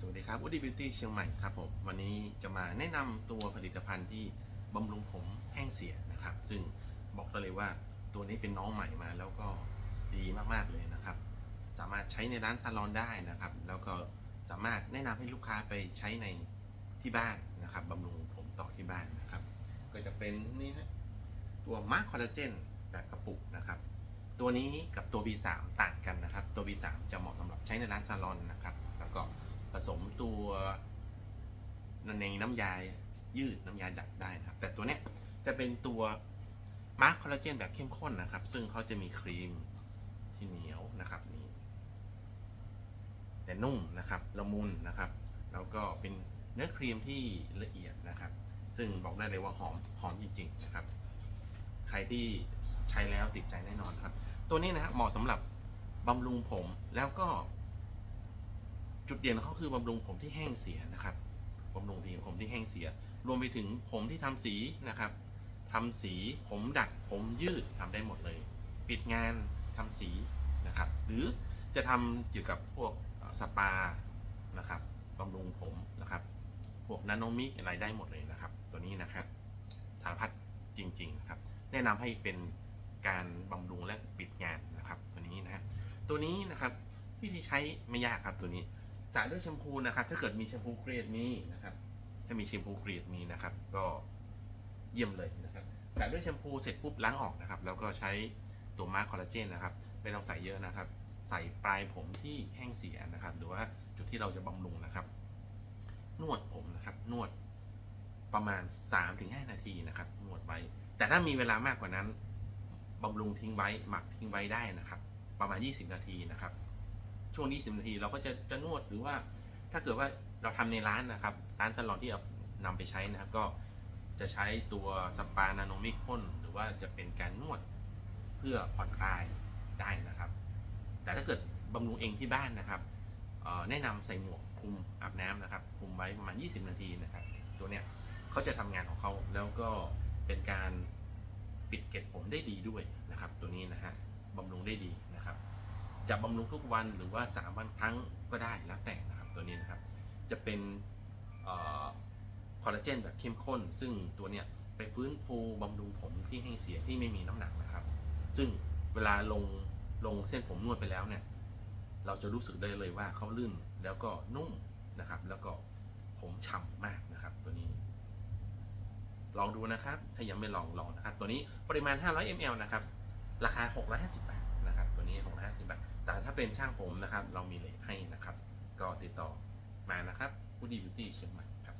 สวัสดีครับ Woody Beauty เชียงใหม่ครับผมวันนี้จะมาแนะนำตัวผลิตภัณฑ์ที่บำรุงผมแห้งเสียนะครับ ซึ่งบอกเลยว่าตัวนี้เป็นน้องใหม่มาแล้วก็ดีมากๆเลยนะครับ สามารถใช้ในร้านซาลอนได้นะครับ แล้วก็สามารถแนะนำให้ลูกค้าไปใช้ในที่บ้านนะครับบำรุงผมต่อที่บ้านนะครับ ก็จะเป็นนี่ฮะตัวมาร์คคอลลาเจนแบบกระปุกนะครับ ตัวนี้กับตัว B3 ต่างกันนะครับ ตัว B3 จะเหมาะสำหรับใช้ในร้านซาลอนนะครับ แล้วก็ สมตัวในน้ำยายืดน้ำยาดัดได้นะครับ แต่ตัวเนี้ยจะเป็นตัวมาร์คคอลลาเจนแบบเข้มข้นนะครับ ซึ่งเขาจะมีครีมที่เหนียวนะครับนี่แต่นุ่มนะครับละมุนนะครับ แล้วก็เป็นเนื้อครีมที่ละเอียดนะครับ ซึ่งบอกได้เลยว่าหอมหอมจริง ๆ นะครับ ใครที่ใช้แล้วติดใจแน่นอนครับ ตัวนี้นะครับเหมาะสำหรับบำรุงผมแล้วก็ จุดเด่นของเขาคือบำรุงผมที่แห้งเสียนะครับบำรุงผิวผมที่แห้งเสีย รวมไปถึงผมที่ทำสีนะครับทำสีผมดัดผมยืดทำได้หมดเลย ปิดงานทำสีนะครับ หรือจะทำเกี่ยวกับพวกสปานะครับบำรุงผมนะครับ พวกนาโนมิกอะไรได้หมดเลยนะครับ ตัวนี้นะครับ สารพัดจริงๆนะครับ แนะนำให้เป็นการบำรุงและปิดงานนะครับ ตัวนี้นะฮะตัวนี้นะครับวิธีใช้ไม่ยากครับตัวนี้ สระด้วยแชมพูนะครับ ถ้าเกิดมีแชมพูเกรดนี้นะครับ ถ้ามีแชมพูเกรดนี้นะครับ ก็เยี่ยมเลยนะครับสระด้วยแชมพูเสร็จปุ๊บล้างออกนะครับ แล้วก็ใช้ตัวมาร์คคอลลาเจนนะครับไม่ต้องใส่เยอะนะครับ ใส่ปลายผมที่แห้งเสียนะครับ หรือว่าจุดที่เราจะบำรุงนะครับ นวดผมนะครับ นวดประมาณ 3-5 นาทีนะครับ นวดไว้ แต่ถ้ามีเวลามากกว่านั้นบำรุงทิ้งไว้ หมักทิ้งไว้ได้นะครับ ประมาณ 20 นาทีนะครับ ช่วง 20 นาที เราก็จะจะนวดหรือว่า ถ้าเกิดว่าเราทำในร้านนะครับ ร้านซาลอนที่เอานำไปใช้นะครับ ก็จะใช้ตัวสปานาโนมิกพ่นหรือว่าจะเป็นการนวดเพื่อผ่อนคลายได้นะครับ แต่ถ้าเกิดบำรุงเองที่บ้านนะครับแนะนำใส่หมวกคลุมอาบน้ำนะครับคลุมไว้ประมาณ 20 นาทีนะครับ ตัวเนี้ยเขาจะทำงานของเขาแล้วก็เป็นการปิดเกล็ดผมได้ดีด้วยนะครับ ตัวนี้นะฮะบำรุงได้ดีนะครับ จะบำรุงทุกวันหรือว่า3วันครั้งก็ได้แล้วแต่นะครับตัวนี้นะครับ จะเป็นคอลลาเจนแบบเข้มข้น ซึ่งตัวเนี้ยไปฟื้นฟูบำรุงผมที่ให้เสียที่ไม่มีน้ำหนักนะครับ ซึ่งเวลาลงลงเส้นผมนวดไปแล้วเนี่ย เราจะรู้สึกได้เลยว่าเขาลื่นแล้วก็นุ่มนะครับ แล้วก็ผมฉ่ำมากนะครับ ตัวนี้ ลองดูนะครับ ถ้ายังไม่ลองลองนะครับ ตัวนี้ปริมาณ 500 ml นะครับ ราคา 650 บาท 50 บาท แต่ถ้าเป็นช่างผมนะครับ เรามีเลทให้นะครับ ก็ติดต่อมานะครับผู้ดีบิวตี้เชียงใหม่ครับ